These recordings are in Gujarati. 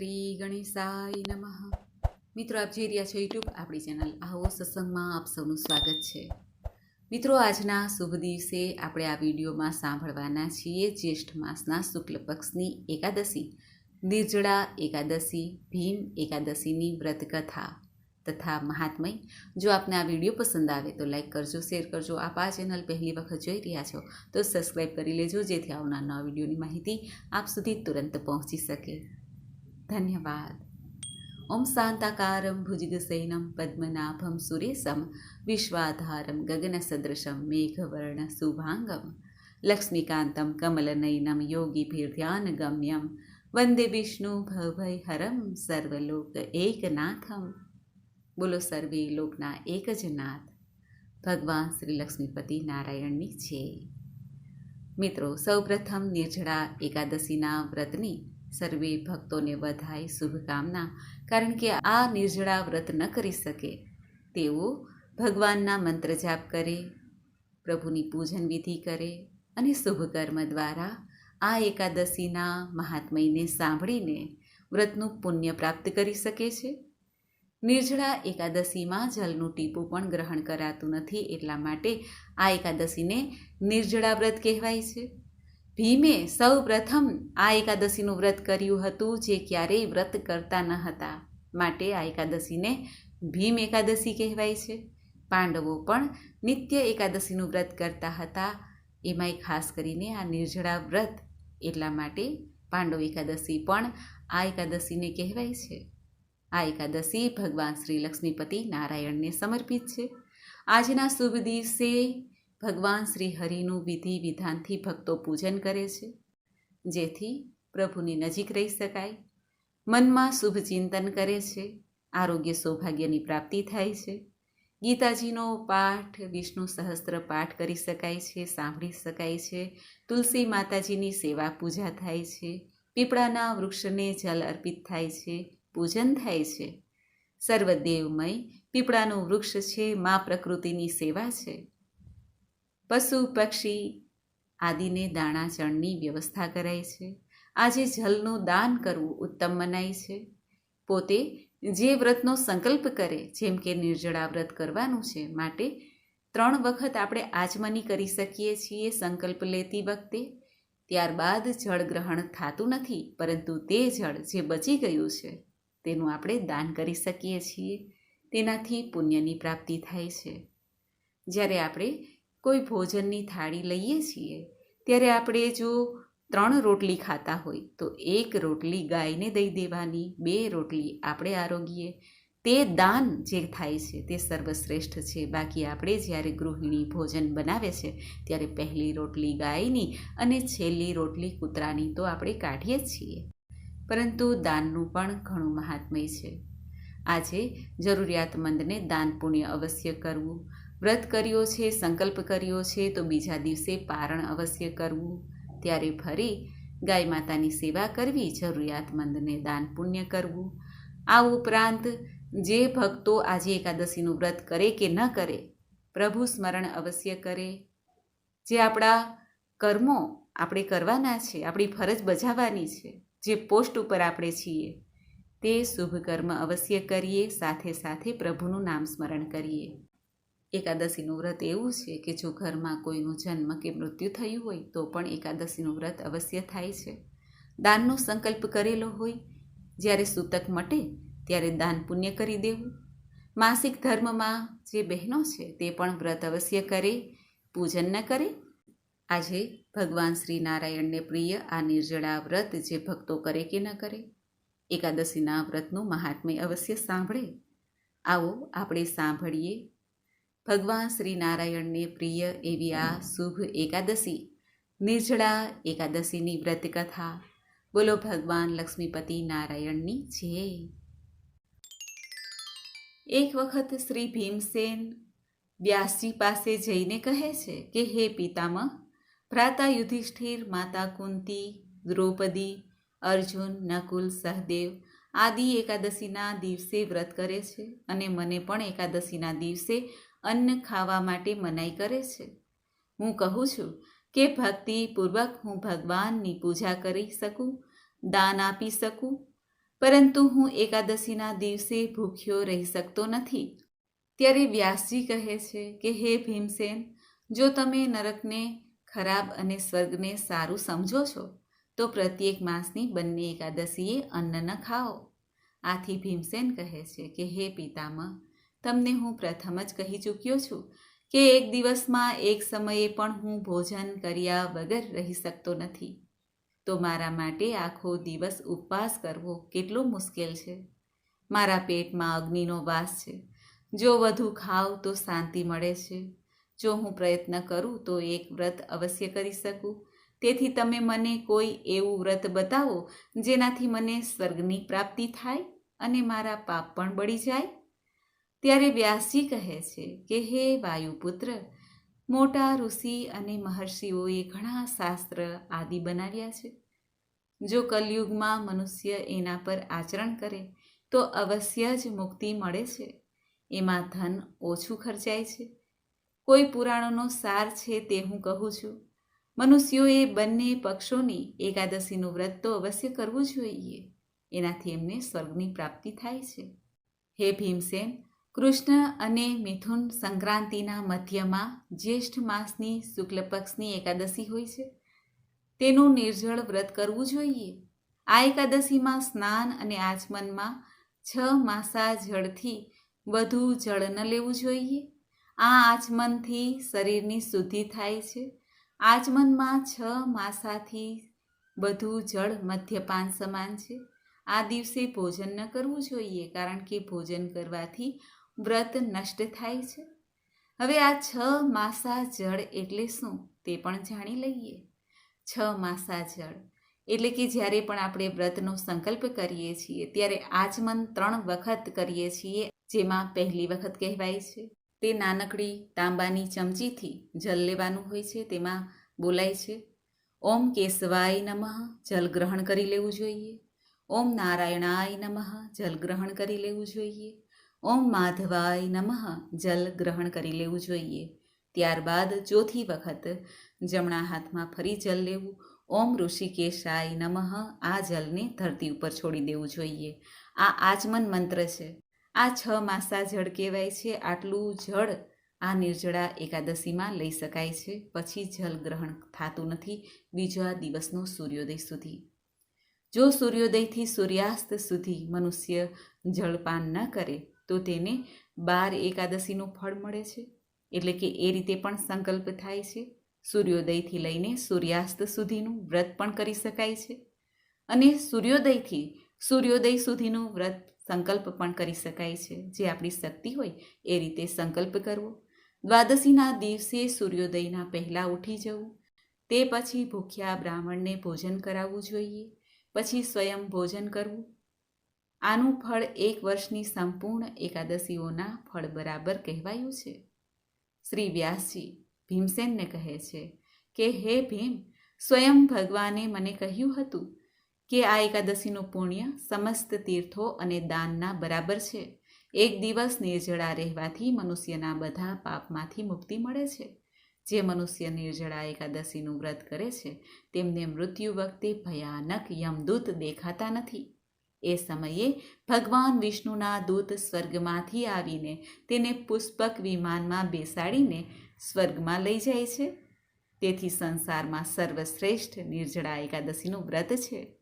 શ્રી ગણેશાય નમઃ. મિત્રો, આપ જોઈ રહ્યા છો યુટ્યુબ આપણી ચેનલ આવો સત્સંગમાં આપ સૌનું સ્વાગત છે. મિત્રો, આજના શુભ દિવસે આપણે આ વિડીયોમાં સાંભળવાના છીએ જ્યેષ્ઠ માસના શુક્લ પક્ષની એકાદશી. નિર્જળા એકાદશી, ભીમ એકાદશીની વ્રતકથા તથા મહાત્મય. જો આપને આ વીડિયો પસંદ આવે તો લાઈક કરજો, શેર કરજો. આપ આ ચેનલ પહેલી વખત જોઈ રહ્યા છો તો સબસ્ક્રાઈબ કરી લેજો જેથી આવનાર નવા વિડીયોની માહિતી આપ સુધી તુરંત પહોંચી શકે. ધન્યવાદ ઓમ શાંતાકારમ ભુજગસૈનમ પદ્મનાભમ સુરેશમ વિશ્વાધારમ ગગનસદૃશમ મેઘવર્ણ શુભાંગમ લક્ષ્મીકાંતમ કમલનયનમ યોગીભીર્ધ્યાનગમ્યમ વંદે વિષ્ણુ ભવૈહરમ સર્વલોક એકનાથમ બોલો સર્વે લોકના એક જ નાથ ભગવાન શ્રી લક્ષ્મીપતિ નારાયણની છે મિત્રો સૌપ્રથમ નિર્જળા એકાદશીના વ્રતની સર્વે ભક્તોને વધાય શુભકામના. કારણ કે આ નિર્જળા વ્રત ન કરી શકે. તેઓ ભગવાનના મંત્ર જાપ કરે, પ્રભુની પૂજન વિધિ કરે અને શુભકર્મ દ્વારા આ એકાદશીના મહાત્મયને સાંભળીને વ્રતનું પુણ્ય પ્રાપ્ત કરી શકે છે. નિર્જળા એકાદશીમાં જલનું ટીપું પણ ગ્રહણ કરાતું નથી એટલા માટે આ એકાદશીને નિર્જળા વ્રત કહેવાય છે. ભીમે સૌ પ્રથમ આ એકાદશીનું વ્રત કર્યું હતું જે ક્યારેય વ્રત કરતા ન હતા. માટે આ એકાદશીને ભીમ એકાદશી કહેવાય છે. પાંડવો પણ નિત્ય એકાદશીનું વ્રત કરતા હતા. એમાંય ખાસ કરીને આ નિર્જળા વ્રત એટલા માટે પાંડવ એકાદશી પણ આ એકાદશીને કહેવાય છે. આ એકાદશી ભગવાન શ્રી લક્ષ્મીપતિ નારાયણને સમર્પિત છે. આજના શુભ દિવસે ભગવાન શ્રી હરિનું વિધિ વિધાનથી ભક્તો પૂજન કરે છે, જેથી પ્રભુની નજીક રહી શકાય. મનમાં શુભ ચિંતન કરે છે, આરોગ્ય સૌભાગ્યની પ્રાપ્તિ થાય છે. ગીતાજીનો પાઠ, વિષ્ણુ સહસ્ત્ર પાઠ કરી શકાય છે, સાંભળી શકાય છે. તુલસી માતાજીની સેવા પૂજા થાય છે. પીપળાના વૃક્ષને જલ અર્પિત થાય છે, પૂજન થાય છે. સર્વદેવમય પીપળાનું વૃક્ષ છે, મા પ્રકૃતિની સેવા છે. પશુ, પક્ષી આદિને દાણા ચણની વ્યવસ્થા કરાય છે. આજે જલનું દાન કરવું ઉત્તમ મનાય છે. પોતે જે વ્રતનો સંકલ્પ કરે, જેમ કે નિર્જળા વ્રત કરવાનું છે, માટે ત્રણ વખત આપણે આચમની કરી શકીએ છીએ સંકલ્પ લેતી વખતે. ત્યારબાદ જળ ગ્રહણ થતું નથી, પરંતુ તે જળ જે બચી ગયું છે, તેનું આપણે દાન કરી શકીએ છીએ. તેનાથી પુણ્યની પ્રાપ્તિ થાય છે. જ્યારે આપણે કોઈ ભોજનની થાળી લઈએ છીએ, ત્યારે આપણે જો ત્રણ રોટલી ખાતા હોય, તો એક રોટલી ગાયને દઈ દેવાની, બે રોટલી આપણે આરોગીએ. તે દાન જે થાય છે, તે સર્વશ્રેષ્ઠ છે. બાકી આપણે જ્યારે ગૃહિણી ભોજન બનાવે છે, ત્યારે પહેલી રોટલી ગાયની અને છેલ્લી રોટલી કૂતરાની તો આપણે કાઢીએ જ છીએ. પરંતુ દાનનું પણ ઘણું મહાત્મય છે. આજે જરૂરિયાતમંદને દાન પુણ્ય અવશ્ય કરવું વ્રત કર્યો છે, સંકલ્પ કર્યો છે, તો બીજા દિવસે પારણ અવશ્ય કરવું. ત્યારે ફરી ગાય માતાની સેવા કરવી, જરૂરિયાતમંદને દાન પુણ્ય કરવું. આ ઉપરાંત જે ભક્તો આજે એકાદશીનું વ્રત કરે કે ન કરે, પ્રભુ સ્મરણ અવશ્ય કરે. જે આપણા કર્મો આપણે કરવાના છે, આપણી ફરજ બજાવવાની છે, જે પોસ્ટ ઉપર આપણે છીએ, તે શુભ કર્મ અવશ્ય કરીએ, સાથે સાથે પ્રભુનું નામ સ્મરણ કરીએ. એકાદશીનું વ્રત એવું છે કે જો ઘરમાં કોઈનું જન્મ કે મૃત્યુ થયું હોય, તો પણ એકાદશીનું વ્રત અવશ્ય થાય છે. દાનનો સંકલ્પ કરેલો હોય, જ્યારે સૂતક મટે, ત્યારે દાન પુણ્ય કરી દેવું. માસિક ધર્મમાં જે બહેનો છે, તે પણ વ્રત અવશ્ય કરે, પૂજન ન કરે. આજે ભગવાન શ્રી નારાયણને પ્રિય આ નિર્જળા વ્રત જે ભક્તો કરે કે ન કરે, એકાદશીના વ્રતનું મહાત્મ્ય અવશ્ય સાંભળે. આવો આપણે સાંભળીએ ભગવાન શ્રી નારાયણને પ્રિય એવી આ શુભ એકાદશી, નિર્જળા એકાદશીની વ્રત કથા બોલો ભગવાન લક્ષ્મીપતિ નારાયણની જય. એક વખત શ્રી ભીમસેન વ્યાસજી પાસે જઈને કહે છે કે, હે પિતામહ, ભ્રાતા યુધિષ્ઠિર, માતા કુંતી, દ્રૌપદી, અર્જુન, નકુલ, સહદેવ આદિ એકાદશીના દિવસે વ્રત કરે છે અને મને પણ એકાદશીના દિવસે અન્ન ખાવા માટે મનાઈ કરે છે. હું કહું છું કે ભક્તિપૂર્વક હું ભગવાનની પૂજા કરી શકું, દાન આપી શકું, પરંતુ હું એકાદશીના દિવસે ભૂખ્યો રહી શકતો નથી. ત્યારે વ્યાસજી કહે છે કે, હે ભીમસેન, જો તમે નરકને ખરાબ અને સ્વર્ગને સારું સમજો છો, તો પ્રત્યેક માસની બંને એકાદશીએ અન્ન ન ખાઓ. આથી ભીમસેન કહે છે કે, હે પિતામહ તમને હું પ્રથમ જ કહી ચૂક્યો છું કે એક દિવસમાં એક સમયે પણ હું ભોજન કર્યા વગર રહી શકતો નથી. તો મારા માટે આખો દિવસ ઉપવાસ કરવો કેટલો મુશ્કેલ છે. મારા પેટમાં અગ્નિનો વાસ છે. જો વધુ ખાવ તો શાંતિ મળે છે. જો હું પ્રયત્ન કરું તો એક વ્રત અવશ્ય કરી શકું. તેથી તમે મને કોઈ એવું વ્રત બતાવો જેનાથી મને સ્વર્ગની પ્રાપ્તિ થાય અને મારા પાપ પણ બળી જાય? ત્યારે વ્યાસજી કહે છે કે, હે વાયુપુત્ર, મોટા ઋષિ અને મહર્ષિઓએ ઘણા શાસ્ત્ર આદિ બનાવ્યા છે. જો કલયુગમાં મનુષ્ય એના પર આચરણ કરે, તો અવશ્ય જ મુક્તિ મળે છે. એમાં ધન ઓછું ખર્ચાય છે. કોઈ પુરાણોનો સાર છે તે હું કહું છું. મનુષ્યોએ બંને પક્ષોની એકાદશીનું વ્રત તો અવશ્ય કરવું જોઈએ. એનાથી એમને સ્વર્ગની પ્રાપ્તિ થાય છે. હે ભીમસેન કૃષ્ણ અને મિથુન સંક્રાંતિના મધ્યમાં જ્યેષ્ઠ માસની શુક્લ પક્ષની એકાદશી હોય છે. તેનું નિર્જળ વ્રત કરવું જોઈએ. આ એકાદશીમાં સ્નાન અને આચમનમાં છ માસા જળથી વધુ જળ ન લેવું જોઈએ. આ આચમનથી શરીરની શુદ્ધિ થાય છે. આચમનમાં છ માસાથી બધું જળ મદ્યપાન સમાન છે. આ દિવસે ભોજન ન કરવું જોઈએ, કારણ કે ભોજન કરવાથી વ્રત નષ્ટ થાય છે? હવે આ છ માસા જળ એટલે શું તે પણ જાણી લઈએ. છ માસા જળ એટલે કે જ્યારે પણ આપણે વ્રતનો સંકલ્પ કરીએ છીએ, ત્યારે આચમન ત્રણ વખત કરીએ છીએ, જેમાં પહેલી વખત કહેવાય છે. તે નાનકડી તાંબાની ચમચીથી જલ લેવાનું હોય છે, તેમાં બોલાય છે. ઓમ કેશવાય નમઃ, જલ ગ્રહણ કરી લેવું જોઈએ. ઓમ નારાયણાય નમઃ, જલ ગ્રહણ કરી લેવું જોઈએ. ઓમ માધવાય નમઃ. જલ ગ્રહણ કરી લેવું જોઈએ. ત્યારબાદ ચોથી વખત જમણા હાથમાં ફરી જલ લેવું. ઓમ ઋષિકેશાય નમઃ. આ જલને ધરતી ઉપર છોડી દેવું જોઈએ. આ આચમન મંત્ર છે. આ છ માસા જળ કહેવાય છે. આટલું જળ આ નિર્જળા એકાદશીમાં લઈ શકાય છે. પછી જલ ગ્રહણ થતું નથી. બીજા દિવસનો સૂર્યોદય સુધી. જો સૂર્યોદયથી સૂર્યાસ્ત સુધી મનુષ્ય જળપાન ન કરે તો તેને બાર એકાદશીનું ફળ મળે છે. એટલે કે એ રીતે પણ સંકલ્પ થાય છે. સૂર્યોદયથી લઈને સૂર્યાસ્ત સુધીનું વ્રત પણ કરી શકાય છે. અને સૂર્યોદયથી સૂર્યોદય સુધીનું વ્રત સંકલ્પ પણ કરી શકાય છે. જે આપણી શક્તિ હોય એ રીતે સંકલ્પ કરવો. દ્વાદશીના દિવસે સૂર્યોદયના પહેલાં ઉઠી જવું. તે પછી ભૂખ્યા બ્રાહ્મણને ભોજન કરાવવું જોઈએ. પછી સ્વયં ભોજન કરવું. આનું ફળ એક વર્ષની સંપૂર્ણ એકાદશીઓના ફળ બરાબર કહેવાયું છે. શ્રી વ્યાસજી ભીમસેનને કહે છે કે, હે ભીમ, સ્વયં ભગવાને મને કહ્યું હતું કે આ એકાદશીનું પુણ્ય સમસ્ત તીર્થો અને દાનના બરાબર છે. એક દિવસ નિર્જળા રહેવાથી મનુષ્યના બધા પાપમાંથી મુક્તિ મળે છે. જે મનુષ્ય નિર્જળા એકાદશીનું વ્રત કરે છે, તેમને મૃત્યુ વખતે ભયાનક યમદૂત દેખાતા નથી. એ સમયે ભગવાન વિષ્ણુના દૂત સ્વર્ગમાંથી આવીને તેને પુષ્પક વિમાનમાં બેસાડીને સ્વર્ગમાં લઈ જાય છે. તેથી સંસારમાં સર્વશ્રેષ્ઠ નિર્જળા એકાદશીનું વ્રત છે.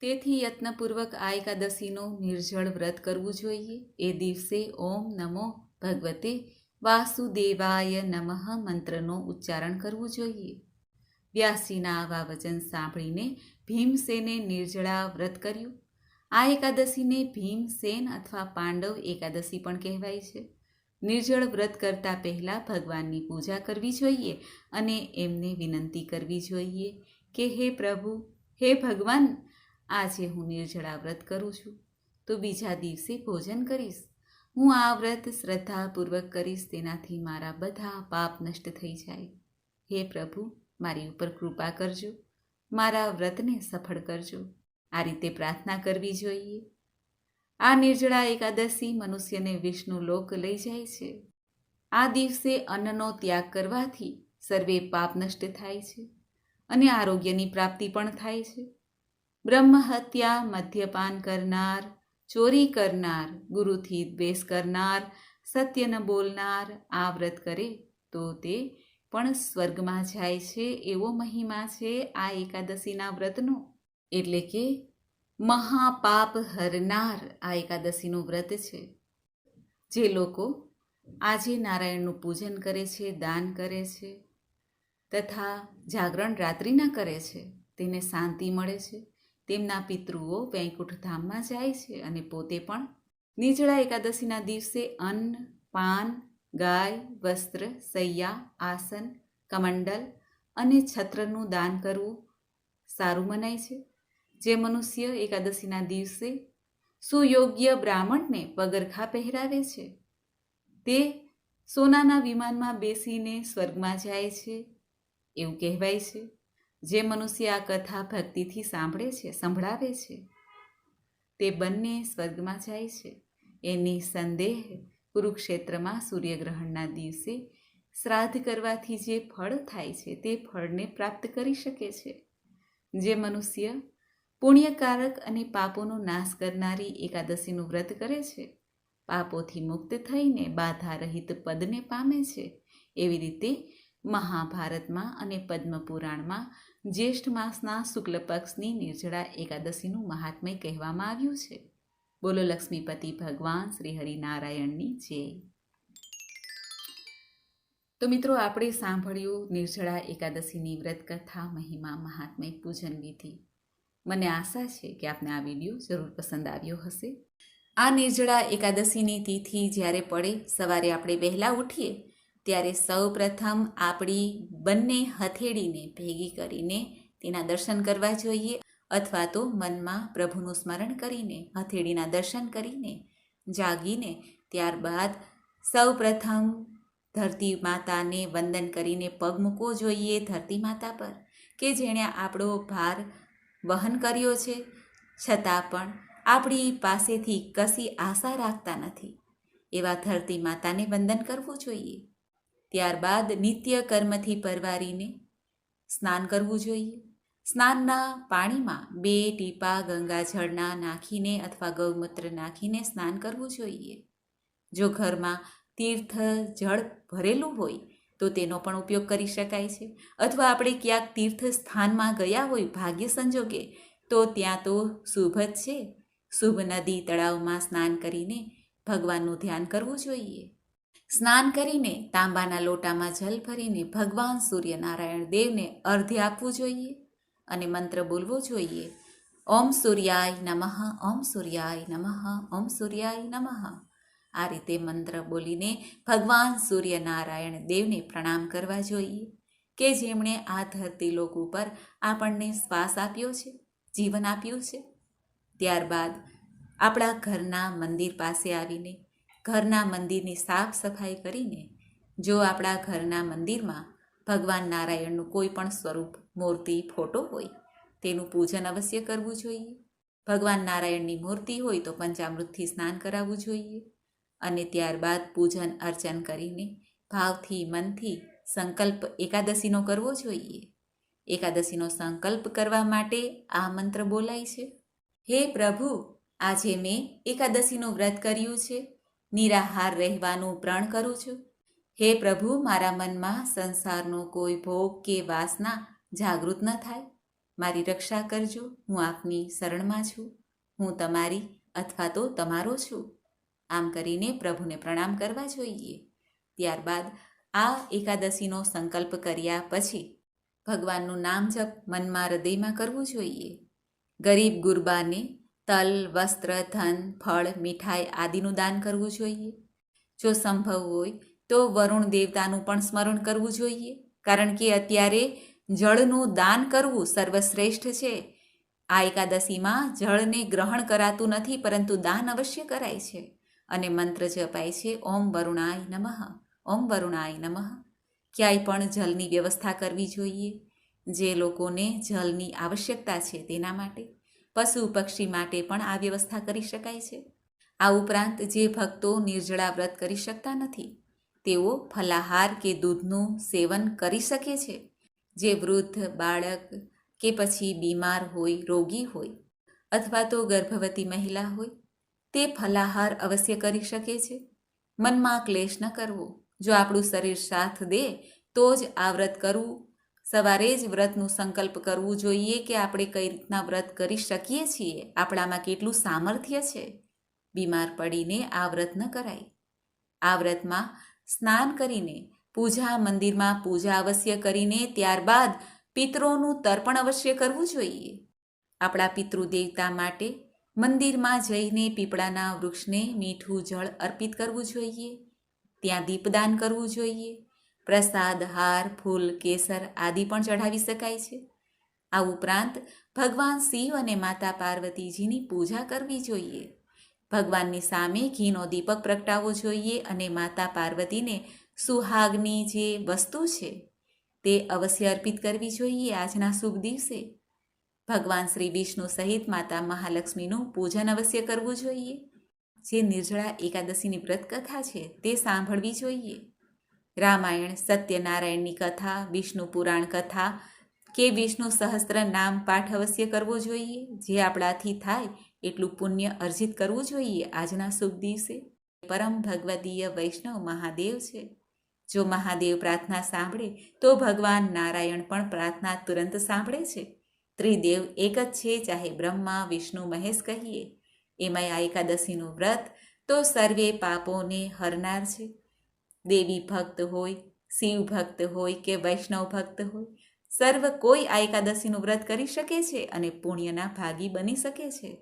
તેથી યત્નપૂર્વક આ એકાદશીનું નિર્જળ વ્રત કરવું જોઈએ. એ દિવસે ઓમ નમો ભગવતે વાસુદેવાય નમઃ મંત્રનો ઉચ્ચારણ કરવું જોઈએ. વ્યાસીના આવા વચન સાંભળીને ભીમસેને નિર્જળા વ્રત કર્યું. આ એકાદશીને ભીમસેન અથવા પાંડવ એકાદશી પણ કહેવાય છે. નિર્જળ વ્રત કરતાં પહેલાં ભગવાનની પૂજા કરવી જોઈએ અને એમને વિનંતી કરવી જોઈએ કે, હે પ્રભુ, હે ભગવાન, આજે હું નિર્જળા વ્રત કરું છું. તો બીજા દિવસે ભોજન કરીશ. હું આ વ્રત શ્રદ્ધાપૂર્વક કરીશ, તેનાથી મારા બધા પાપ નષ્ટ થઈ જાય. હે પ્રભુ, મારી ઉપર કૃપા કરજો. મારા વ્રતને સફળ કરજો. આ રીતે પ્રાર્થના કરવી જોઈએ. આ નિર્જળા એકાદશી મનુષ્યને વિષ્ણુ લોક લઈ જાય છે. આ દિવસે અન્નનો ત્યાગ કરવાથી સર્વે પાપ નષ્ટ થાય છે અને આરોગ્યની પ્રાપ્તિ પણ થાય છે. બ્રહ્મહત્યા મદ્યપાન કરનાર, ચોરી કરનાર, ગુરુથી દ્વેષ કરનાર સત્ય ન બોલનાર, આ વ્રત કરે તો તે પણ સ્વર્ગમાં જાય છે એવો મહિમા છે આ એકાદશીના વ્રતનો. એટલે કે મહાપાપ હરનાર આ એકાદશીનું વ્રત છે. જે લોકો આજે નારાયણનું પૂજન કરે છે, દાન કરે છે તથા જાગરણ રાત્રિના કરે છે, તેને શાંતિ મળે છે. તેમના પિતૃઓ વૈકુંઠધામમાં જાય છે અને પોતે પણ નીચળા એકાદશીના દિવસે અન્ન, પાન, ગાય, વસ્ત્ર, સૈયા, આસન, કમંડલ અને છત્રનું દાન કરવું સારું મનાય છે. જે મનુષ્ય એકાદશીના દિવસે સુયોગ્ય બ્રાહ્મણને પગરખા પહેરાવે છે. તે સોનાના વિમાનમાં બેસીને સ્વર્ગમાં જાય છે. એવું કહેવાય છે. જે મનુષ્ય આ કથા ભક્તિથી સાંભળે છે, સંભળાવે છે. તે બંને સ્વર્ગમાં જાય છે. એની સંદેહ કુરુક્ષેત્રમાં સૂર્યગ્રહણના દિવસે શ્રાદ્ધ કરવાથી જે ફળ થાય છે, તે ફળને પ્રાપ્ત કરી શકે છે. જે મનુષ્ય પુણ્યકારક અને પાપોનો નાશ કરનારી એકાદશીનું વ્રત કરે છે. પાપોથી મુક્ત થઈને બાધા રહિત પદને પામે છે. એવી રીતે મહાભારતમાં અને પદ્મપુરાણમાં જ્યેષ્ઠ માસના શુક્લ પક્ષની નિર્જળા એકાદશીનું મહાત્મય કહેવામાં આવ્યું છે. બોલો લક્ષ્મીપતિ ભગવાન શ્રી હરિનારાયણની જય. તો મિત્રો, આપણે સાંભળ્યું નિર્જળા એકાદશીની વ્રત કથા મહિમા, મહાત્મય પૂજન વિધિ મને આશા છે કે આપને આ વીડિયો જરૂર પસંદ આવ્યો હશે. આ નિર્જળા એકાદશીની તિથિ જ્યારે પડે, સવારે આપણે વહેલા ઉઠીએ, ત્યારે સૌ પ્રથમ આપણી બંને હથેળીને ભેગી કરીને તેના દર્શન કરવા જોઈએ અથવા તો મનમાં પ્રભુનું સ્મરણ કરીને, હથેળીના દર્શન કરીને જાગીને ત્યારબાદ સૌ પ્રથમ ધરતી માતાને વંદન કરીને પગ મૂકવો જોઈએ ધરતી માતા પર, કે જેણે આપણો ભાર વહન કર્યો છે, છતાં પણ આપણી પાસેથી કશી આશા રાખતા નથી. એવા ધરતી માતાને વંદન કરવું જોઈએ. ત્યારબાદ નિત્ય કર્મથી પરવારીને સ્નાન કરવું જોઈએ. સ્નાનના પાણીમાં બે ટીપા ગંગાજળના નાખીને અથવા ગૌમૂત્ર નાખીને સ્નાન કરવું જોઈએ. જો ઘરમાં તીર્થ જળ ભરેલું હોય તો તેનો પણ ઉપયોગ કરી શકાય છે. અથવા આપણે ક્યાંક તીર્થ સ્થાનમાં ગયા હોય ભાગ્ય સંજોગે, તો ત્યાં તો શુભ જ છે. શુભ નદી તળાવમાં સ્નાન કરીને ભગવાનનું ધ્યાન કરવું જોઈએ. સ્નાન કરીને તાંબાના લોટામાં જલ ભરીને ભગવાન સૂર્યનારાયણ દેવને અર્ધ્ય આપવું જોઈએ અને મંત્ર બોલવો જોઈએ. ઓમ સૂર્યાય નમઃ, ઓમ સૂર્યાય નમઃ, ઓમ સૂર્યાય નમઃ. આ રીતે મંત્ર બોલીને ભગવાન સૂર્યનારાયણ દેવને પ્રણામ કરવા જોઈએ કે જેમણે આ ધરતી લોક ઉપર આપણને શ્વાસ આપ્યો છે, જીવન આપ્યું છે. ત્યારબાદ આપણા ઘરના મંદિર પાસે આવીને, ઘરના મંદિરની સાફ સફાઈ કરીને, જો આપણા ઘરના મંદિરમાં ભગવાન નારાયણનું કોઈ પણ સ્વરૂપ, મૂર્તિ, ફોટો હોય, તેનું પૂજન અવશ્ય કરવું જોઈએ. ભગવાન નારાયણની મૂર્તિ હોય તો પંચામૃતથી સ્નાન કરાવવું જોઈએ. અને ત્યારબાદ પૂજન અર્ચન કરીને ભાવથી મનથી સંકલ્પ એકાદશીનો કરવો જોઈએ. એકાદશીનો સંકલ્પ કરવા માટે આ મંત્ર બોલાય છે. હે પ્રભુ, આજે મેં એકાદશીનું વ્રત કર્યું છે. નિરાહાર રહેવાનું પ્રણ કરું છું. હે પ્રભુ, મારા મનમાં સંસારનો કોઈ ભોગ કે વાસના જાગૃત ન થાય. મારી રક્ષા કરજો. હું આપની શરણમાં છું. હું તમારી અથવા તો તમારો છું. આમ કરીને પ્રભુને પ્રણામ કરવા જોઈએ. ત્યારબાદ આ એકાદશીનો સંકલ્પ કર્યા પછી ભગવાનનું નામ જપ મનમાં હૃદયમાં કરવું જોઈએ. ગરીબ ગુરબાને તલ, વસ્ત્ર, ધન, ફળ, મીઠાઈ આદિનું દાન કરવું જોઈએ. જો સંભવ હોય તો વરુણ દેવતાનું પણ સ્મરણ કરવું જોઈએ, કારણ કે અત્યારે જળનું દાન કરવું સર્વશ્રેષ્ઠ છે. આ એકાદશીમાં જળને ગ્રહણ કરાતું નથી, પરંતુ દાન અવશ્ય કરાય છે. અને મંત્ર જપાય છે, ઓમ વરુણાય નમઃ, ઓમ વરુણાય નમઃ. ક્યાંય પણ જલની વ્યવસ્થા કરવી જોઈએ, જે લોકોને જલની આવશ્યકતા છે તેના માટે. પશુ પક્ષી માટે પણ આ વ્યવસ્થા કરી શકાય છે. આ ઉપરાંત જે ભક્તો નિર્જળા વ્રત કરી શકતા નથી, તેઓ ફલાહાર કે દૂધનું સેવન કરી શકે છે. જે વૃદ્ધ, બાળક કે પછી બીમાર હોય, રોગી હોય, અથવા તો ગર્ભવતી મહિલા હોય તે ફલાહાર અવશ્ય કરી શકે છે. મનમાં ક્લેશ ન કરવો. જો આપણું શરીર સાથ દે, તો જ આ વ્રત કરવું. સવારે જ વ્રતનું સંકલ્પ કરવું જોઈએ કે આપણે કઈ રીતના વ્રત કરી શકીએ છીએ. આપણામાં કેટલું સામર્થ્ય છે. બીમાર પડીને આ વ્રત ન કરાય. આ વ્રતમાં સ્નાન કરીને, પૂજા મંદિરમાં પૂજા અવશ્ય કરીને ત્યારબાદ પિતરોનું તર્પણ અવશ્ય કરવું જોઈએ. આપણા પિતૃદેવતા માટે મંદિરમાં જઈને પીપળાના વૃક્ષને મીઠું જળ અર્પિત કરવું જોઈએ, ત્યાં દીપદાન કરવું જોઈએ, પ્રસાદ, હાર, ફૂલ, કેસર આદિ પણ ચઢાવી શકાય છે. આ ઉપરાંત ભગવાન શિવ અને માતા પાર્વતીજીની પૂજા કરવી જોઈએ. ભગવાનની સામે ઘીનો દીપક પ્રગટાવવો જોઈએ અને માતા પાર્વતીને સુહાગની જે વસ્તુ છે તે અવશ્ય અર્પિત કરવી જોઈએ આજના શુભ દિવસે. ભગવાન શ્રી વિષ્ણુ સહિત માતા મહાલક્ષ્મીનું પૂજન અવશ્ય કરવું જોઈએ. જે નિર્જળા એકાદશીની વ્રત કથા છે તે સાંભળવી જોઈએ. રામાયણ, સત્યનારાયણની કથા, વિષ્ણુ પુરાણ કથા કે વિષ્ણુ સહસ્ત્ર નામ પાઠ અવશ્ય કરવો જોઈએ. જે આપણાથી થાય એટલું પુણ્ય અર્જિત કરવું જોઈએ આજના શુભ દિવસે. પરમ ભગવદીય વૈષ્ણવ મહાદેવ છે. જો મહાદેવ પ્રાર્થના સાંભળે તો ભગવાન નારાયણ પણ પ્રાર્થના તુરંત સાંભળે છે. ત્રિદેવ એક જ છે, ચાહે બ્રહ્મા, વિષ્ણુ, મહેશ કહીએ. એમાંય આ એકાદશીનું વ્રત તો સર્વે પાપોને હરનાર છે. દેવી ભક્ત હોય, શિવ ભક્ત હોય કે વૈષ્ણવ ભક્ત હોય, સર્વ કોઈ આ એકાદશીનું વ્રત કરી શકે છે અને પુણ્યના ભાગી બની શકે છે.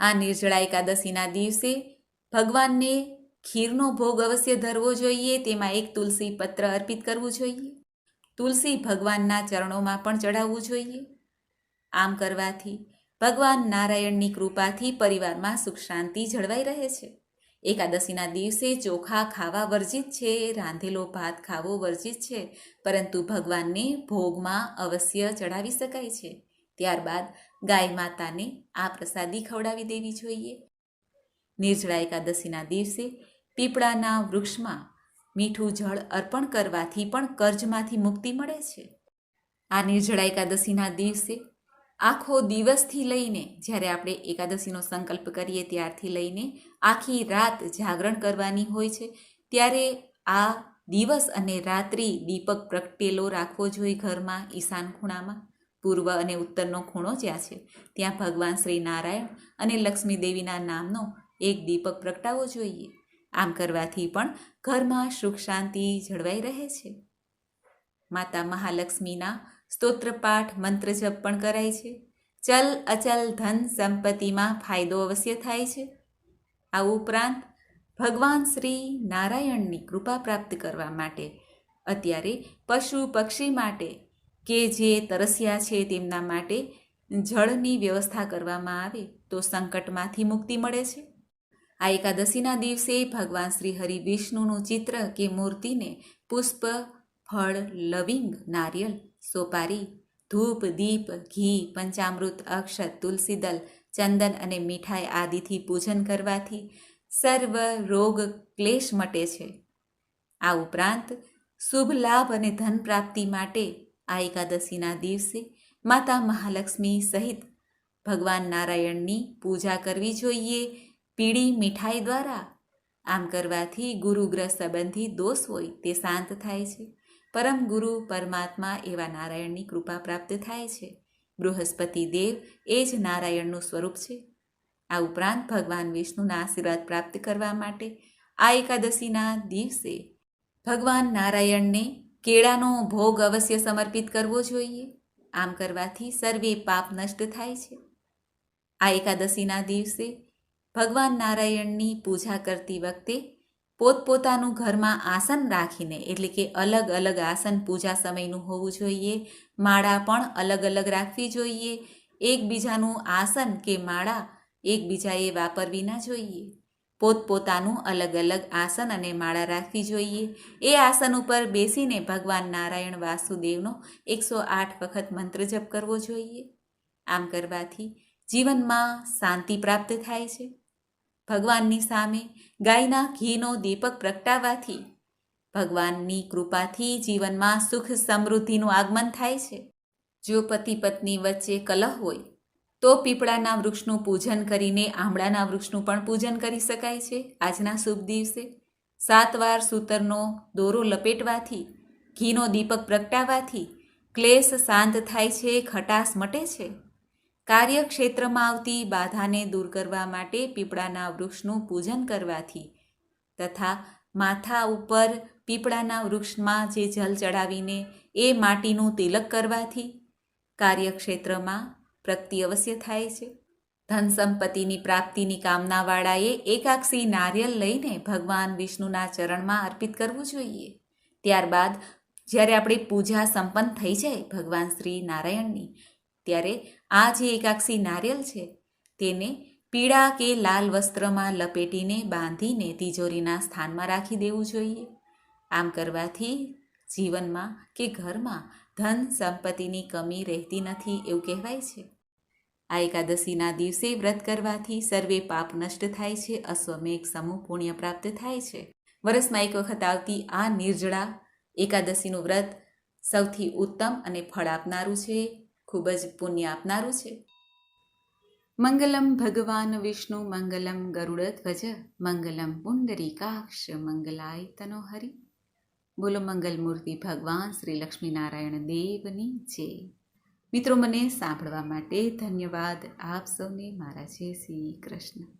આ નિર્જળા એકાદશીના દિવસે ભગવાનને ખીરનો ભોગ અવશ્ય ધરવો જોઈએ, તેમાં એક તુલસી પત્ર અર્પિત કરવું જોઈએ. તુલસી ભગવાનના ચરણોમાં પણ ચડાવવું જોઈએ. આમ કરવાથી ભગવાન નારાયણની કૃપાથી પરિવારમાં સુખ શાંતિ જળવાઈ રહે છે. એકાદશીના દિવસે ચોખા ખાવા વર્જિત છે, રાંધેલો ભાત ખાવો વર્જિત છે, પરંતુ ભગવાનને ભોગમાં અવશ્ય ચડાવી શકાય છે. ત્યારબાદ ગાય માતાને આ પ્રસાદી ખવડાવી દેવી જોઈએ. નિર્જળા એકાદશીના દિવસે પીપળાના વૃક્ષમાં મીઠું જળ અર્પણ કરવાથી પણ કર્જમાંથી મુક્તિ મળે છે. આ નિર્જળા એકાદશીના દિવસે આખો દિવસથી લઈને, જ્યારે આપણે એકાદશીનો સંકલ્પ કરીએ ત્યારથી લઈને આખી રાત જાગરણ કરવાની હોય છે, ત્યારે આ દિવસ અને રાત્રિ દીપક પ્રગટેલો રાખવો જોઈએ ઘરમાં, ઈશાન ખૂણામાં. પૂર્વ અને ઉત્તરનો ખૂણો જ્યાં છે. ત્યાં ભગવાન શ્રી નારાયણ અને લક્ષ્મી દેવીના નામનો એક દીપક પ્રગટાવવો જોઈએ. આમ કરવાથી પણ ઘરમાં સુખ શાંતિ જળવાઈ રહે છે. માતા મહાલક્ષ્મીના સ્તોત્રપાઠ મંત્ર જપ પણ કરાય છે. ચલ અચલ ધન સંપત્તિમાં ફાયદો અવશ્ય થાય છે. આ ઉપરાંત, ભગવાન શ્રી નારાયણની કૃપા પ્રાપ્ત કરવા માટે, અત્યારે પશુ પક્ષી માટે, કે જે તરસ્યા છે તેમના માટે જળની વ્યવસ્થા કરવામાં આવે, તો સંકટમાંથી મુક્તિ મળે છે. આ એકાદશીના દિવસે ભગવાન શ્રી હરિ વિષ્ણુનું ચિત્ર કે મૂર્તિને પુષ્પ, ફળ, લવિંગ, નારિયેલ સોપારી, ધૂપ, દીપ, ઘી, પંચામૃત, અક્ષત તુલસીદલ ચંદન અને મીઠાઈ આદિથી પૂજન કરવાથી સર્વ રોગ ક્લેશ મટે છે. આ ઉપરાંત શુભ લાભ અને ધન પ્રાપ્તિ માટે આ એકાદશીના દિવસે માતા મહાલક્ષ્મી સહિત ભગવાન નારાયણની પૂજા કરવી જોઈએ પીળી મીઠાઈ દ્વારા. આમ કરવાથી ગુરુગ્રહ સંબંધી દોષ હોય તે શાંત થાય છે. પરમ ગુરુ, પરમાત્મા એવા નારાયણની કૃપા પ્રાપ્ત થાય છે. બૃહસ્પતિ દેવ એ જ નારાયણનું સ્વરૂપ છે. આ ઉપરાંત ભગવાન વિષ્ણુના આશીર્વાદ પ્રાપ્ત કરવા માટે આ એકાદશીના દિવસે ભગવાન નારાયણને કેળાનો ભોગ અવશ્ય સમર્પિત કરવો જોઈએ. આમ કરવાથી સર્વે પાપ નષ્ટ થાય છે. આ એકાદશીના દિવસે ભગવાન નારાયણની પૂજા કરતી વખતે પોતપોતાનું ઘરમાં આસન રાખીને, એટલે કે અલગ અલગ આસન પૂજા સમયનું હોવું જોઈએ, માળા પણ અલગ અલગ રાખવી જોઈએ. એકબીજાનું આસન કે માળા એકબીજાએ વાપરવી ના જોઈએ. પોતપોતાનું અલગ અલગ આસન અને માળા રાખવી જોઈએ. એ આસન ઉપર બેસીને ભગવાન નારાયણ વાસુદેવનો એકસો આઠ વખત મંત્ર જપ કરવો જોઈએ. આમ કરવાથી જીવનમાં શાંતિ પ્રાપ્ત થાય છે. ભગવાનની સામે ગાયના ઘીનો દીપક પ્રગટાવવાથી ભગવાનની કૃપાથી જીવનમાં સુખ સમૃદ્ધિનું આગમન થાય છે. જો પતિ પત્ની વચ્ચે કલહ હોય, તો પીપળાના વૃક્ષનું પૂજન કરીને આંબળાના વૃક્ષનું પણ પૂજન કરી શકાય છે. આજના શુભ દિવસે સાત વાર સૂતરનો દોરો લપેટવાથી, ઘીનો દીપક પ્રગટાવવાથી ક્લેશ શાંત થાય છે, ખટાશ મટે છે. કાર્યક્ષેત્રમાં આવતી બાધાને દૂર કરવા માટે પીપળાના વૃક્ષનું પૂજન કરવાથી તથા માથા ઉપર પીપળાના વૃક્ષમાં જે જલ ચડાવીને એ માટીનું તિલક કરવાથી કાર્યક્ષેત્રમાં પ્રગતિ અવશ્ય થાય છે. ધન સંપત્તિની પ્રાપ્તિની કામનાવાળાએ એકાક્ષી નારિયેલ લઈને ભગવાન વિષ્ણુના ચરણમાં અર્પિત કરવું જોઈએ. ત્યારબાદ જ્યારે આપણી પૂજા સંપન્ન થઈ જાય ભગવાન શ્રી નારાયણની, ત્યારે આ જે એકાક્ષી નારિયેલ છે, તેને પીળા કે લાલ વસ્ત્રમાં લપેટીને બાંધીને તિજોરીના સ્થાનમાં રાખી દેવું જોઈએ. આમ કરવાથી જીવનમાં કે ઘરમાં ધન સંપત્તિની કમી રહેતી નથી એવું કહેવાય છે. આ એકાદશીના દિવસે વ્રત કરવાથી સર્વે પાપ નષ્ટ થાય છે, અશ્વમેઘ સમૂહ પુણ્ય પ્રાપ્ત થાય છે. વરસમાં એક વખત આવતી આ નિર્જળા એકાદશીનું વ્રત સૌથી ઉત્તમ અને ફળ આપનારું છે. ખૂબ જ પુણ્ય આપનારું છે. મંગલમ ભગવાન વિષ્ણુ, મંગલમ ગરુડધ્વજ મંગલમ પુંડરીકાક્ષ, મંગલાય તનો હરિ બોલો મંગલમૂર્તિ ભગવાન શ્રી લક્ષ્મીનારાયણ દેવની જય. મિત્રો, મને સાંભળવા માટે ધન્યવાદ. આપ સૌને મારા જય શ્રી કૃષ્ણ.